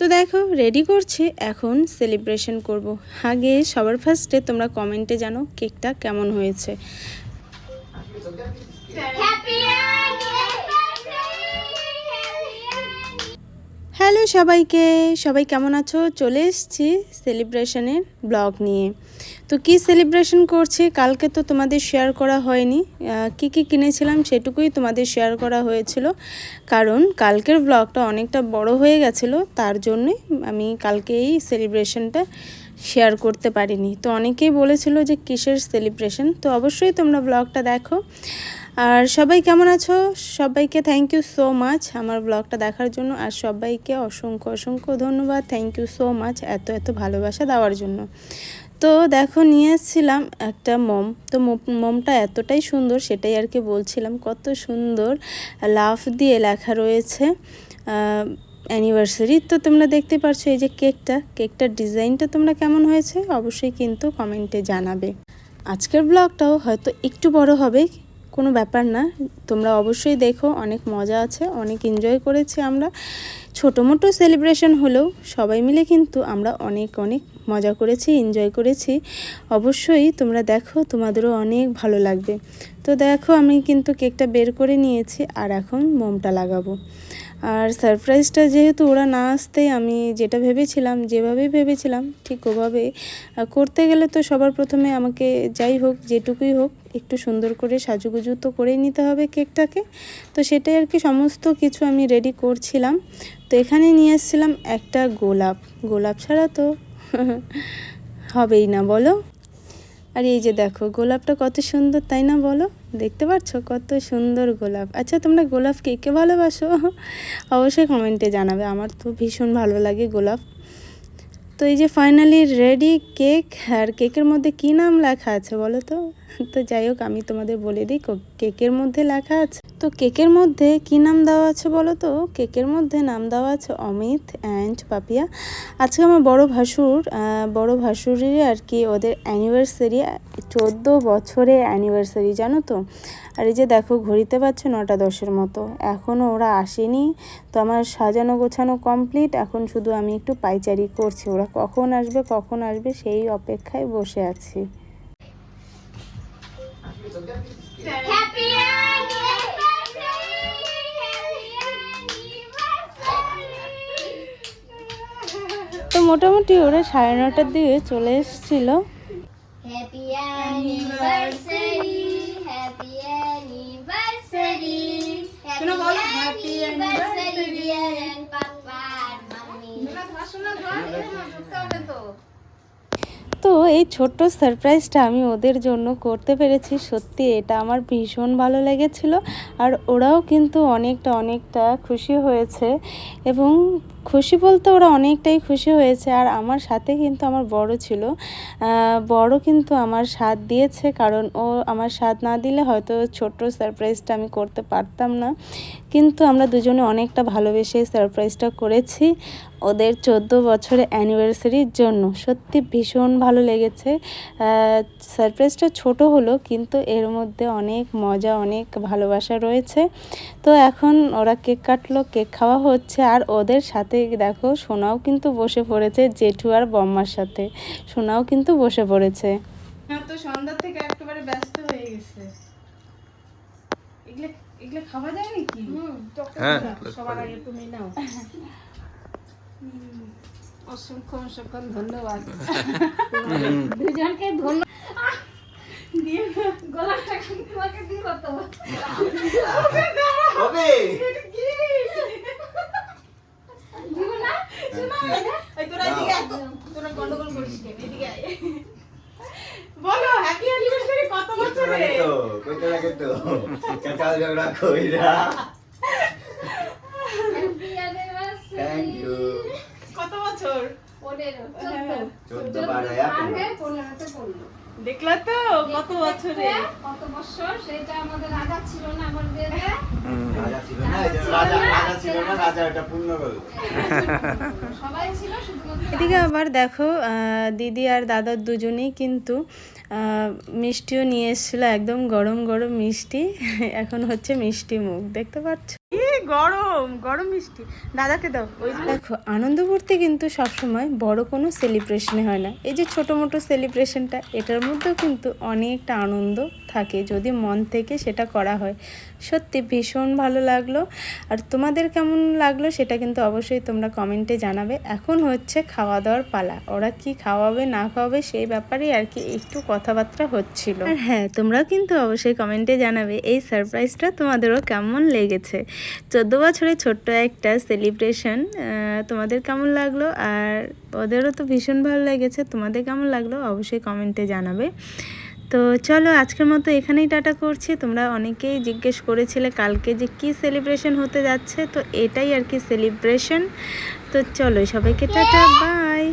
তো দেখো রেডি করছি। এখন সেলিব্রেশন করব। আগে সবার ফার্স্টে তোমরা কমেন্টে জানো কেকটা কেমন হয়েছে। হ্যালো সবাইকে। সবাই কেমন আছো? চলে এসছি সেলিব্রেশনের ব্লগ নিয়ে। তো কি সেলিব্রেশন করছি? কালকে তো তোমাদের শেয়ার করা হয়নি। কি কি কিনেছিলাম সেটুকুই তোমাদের শেয়ার করা হয়েছিল। কারণ কালকের ব্লগটা অনেকটা বড় হয়ে গেছিল, তার জন্যই আমি কালকে এই সেলিব্রেশনটা শেয়ার করতে পারিনি। তো অনেকেই বলেছিল যে কিসের সেলিব্রেশন তো অবশ্যই তোমরা ব্লগটা দেখো। আর সবাই কেমন আছো? সবাইকে থ্যাংক ইউ সো মাচ আমার ব্লগটা দেখার জন্য। আর সবাইকে অসংখ্য অসংখ্য ধন্যবাদ। থ্যাংক ইউ সো মাচ এত এত ভালোবাসা দেওয়ার জন্য। তো দেখো, নিয়ে এসেছিলাম একটা মম। তো মোম- মোমটা এতটাই সুন্দর সেটাই আর কি বলছিলাম, কত সুন্দর লাফ দিয়ে লেখা রয়েছে অ্যানিভার্সারি তো তোমরা দেখতে পারছ এই যে কেকটা, কেকটার ডিজাইনটা তোমরা কেমন হয়েছে? অবশ্যই কিন্তু কমেন্টে জানাবে। আজকের ব্লগটাও হয়তো একটু বড় হবে কোনো ব্যাপার না। তোমরা অবশ্যই দেখো, অনেক মজা আছে, অনেক এনজয় করেছি আমরা। ছোটো মোটো সেলিব্রেশন হলেও সবাই মিলে কিন্তু আমরা অনেক অনেক মজা করেছি এনজয় করেছি। অবশ্যই তোমরা দেখো, তোমাদেরও অনেক ভালো লাগবে। তো দেখো, আমি কিন্তু কেকটা বের করে নিয়েছি, আর এখন মোমটা লাগাবো। আর সারপ্রাইজটা যেহেতু ওরা না আসতেই আমি যেটা ভেবেছিলাম যেভাবে ভেবেছিলাম, ঠিক ওভাবে করতে গেলে তো সবার প্রথমে আমাকে যাই হোক, যেটুকুই হোক, একটু সুন্দর করে সাজুগুজু তো করেই নিতে হবে কেকটাকে। তো সেটাই আর কি সমস্ত কিছু আমি রেডি করছিলাম। তো এখানে নিয়ে এসেছিলাম একটা গোলাপ। গোলাপ ছাড়া তো হবেই না, বলো? আর এই যে দেখো, গোলাপটা কত সুন্দর, তাই না বলো? দেখতে পাচ্ছ কত সুন্দর গোলাপ। আচ্ছা তোমরা গোলাপ কে কে ভালোবাসো? অবশ্যই কমেন্টে জানাবে, আমার তো ভীষণ ভালো লাগে গোলাপ। তো এই যে ফাইনালি রেডি কেক আর কেকের মধ্যে কি নাম লেখা আছে বলো তো? তো যাই হোক, আমি তোমাদের বলে দিই কেকের মধ্যে লেখা আছে। তো কেকের মধ্যে কি নাম দেওয়া আছে বলো তো? কেকের মধ্যে নাম দেওয়া আছে অমিত অ্যান্ড পাপিয়া। আজকে আমার বড় ভাসুর বড় ভাসুরের আর কি ওদের অ্যানিভার্সারি চোদ্দ বছরে অ্যানিভার্সারি জানো তো? আর এই যে দেখো, ঘড়িতে পাচ্ছে নটা দশের মতো। এখনও ওরা আসেনি, তো আমার সাজানো গোছানো কমপ্লিট এখন শুধু আমি একটু পাইচারি করছি। ওরা কখন আসবে কখন আসবে সেই অপেক্ষায় বসে আছি। মোটামুটি ওরা সাড়ে নটার দিকে চলে এসেছিল। Mommy. তো। এই ছোট্ট সারপ্রাইজটা আমি ওদের জন্য করতে পেরেছি। সত্যি এটা আমার ভীষণ ভালো লেগেছিল। আর ওরাও কিন্তু অনেকটা অনেকটা খুশি হয়েছে। এবং খুশি বলতে ওরা অনেকটাই খুশি হয়েছে, আর আমার সাথে কিন্তু আমার বড় ছিল। বড় কিন্তু আমার সাথ দিয়েছে, কারণ ও আমার সাথ না দিলে হয়তো ছোট্ট সারপ্রাইজটা আমি করতে পারতাম না। কিন্তু আমরা দুজনে অনেকটা ভালোবেসে সারপ্রাইজটা করেছি ওদের চোদ্দ বছরের অ্যানিভার্সারির জন্য। সত্যি ভীষণ ভালো লেগেছে। সারপ্রাইজটা ছোট হলো, কিন্তু এর মধ্যে অনেক মজা, অনেক ভালোবাসা রয়েছে। তো এখন ওরা কেক কাটলো, কেক খাওয়া হচ্ছে, আর ওদের সাথে দেখো সোনাও কিন্তু বসে পড়েছে জেঠু আর বম্মার সাথে। সোনাও কিন্তু বসে পড়েছে। তো সন্ধ্যা থেকে একেবারে ব্যস্ত হয়ে গেছে। এগুলো এগুলো খাওয়া যায় নাকি? হ্যাঁ সবার আগে তুমি নাও। অসংখ্য অসংখ্য ধন্যবাদ। দুজনকে ধন্যবাদ দিয়ে গলাটা তোমাকে দিব তো। কবে দিব না এই তোরা এদিকে আয় তো। তোরা গন্ডগোল করিস কেন? এদিকে আয়। বলো হ্যাপি অ্যানিভার্সারি কত কত বছর চোদ্দ। পনেরোতে পড়ল দেখলা তো কত বছরে কত বছর সেটা আমাদের রাজা ছিল না আমাদের রাজা ছিল না রাজা রাজা ছিল না রাজা এটা পূর্ণ করল সবাই ছিল শুধুমাত্র এদিকে আবার দেখো দিদি আর দাদার দুজনেই কিন্তু মিষ্টিও নিয়ে এসেছিল একদম গরম গরম মিষ্টি। এখন হচ্ছে মিষ্টি মুখ দেখতে পাচ্ছ? গরম গরম মিষ্টি। দাদাকে দাও দেখো আনন্দ করতে কিন্তু সবসময় বড় কোনো সেলিব্রেশনে হয় না। এই যে ছোট মোটো সেলিব্রেশনটা এটার মধ্যেও কিন্তু অনেকটা আনন্দ থাকে যদি মন থেকে সেটা করা হয়। সত্যি ভীষণ ভালো লাগল। আর তোমাদের কেমন লাগল সেটা কিন্তু অবশ্যই তোমরা কমেন্টে জানাবে। এখন হচ্ছে খাওয়া দাওয়ার পালা ওরা কি খাওয়াবে না খাওয়াবে সেই ব্যাপারে আর কি একটু কথাবার্তা হচ্ছিল। আর হ্যাঁ তোমরাও কিন্তু অবশ্যই কমেন্টে জানাবে এই সারপ্রাইজটা তোমাদেরও কেমন লেগেছে। চোদ্দ বছরের ছোট্ট একটা সেলিব্রেশন তোমাদের কেমন লাগল? আর ওদেরও তো ভীষণ ভালো লেগেছে, তোমাদের কেমন লাগল? অবশ্যই কমেন্টে জানাবে। তো চলো, আজকের মতো এখানেই টাটা করছি। তোমরা অনেকেই জিজ্ঞেস করেছিলে কালকে যে কি সেলিব্রেশন হতে যাচ্ছে, তো এটাই আর কি সেলিব্রেশন। তো চলো, সবাইকে টাটা, বাই।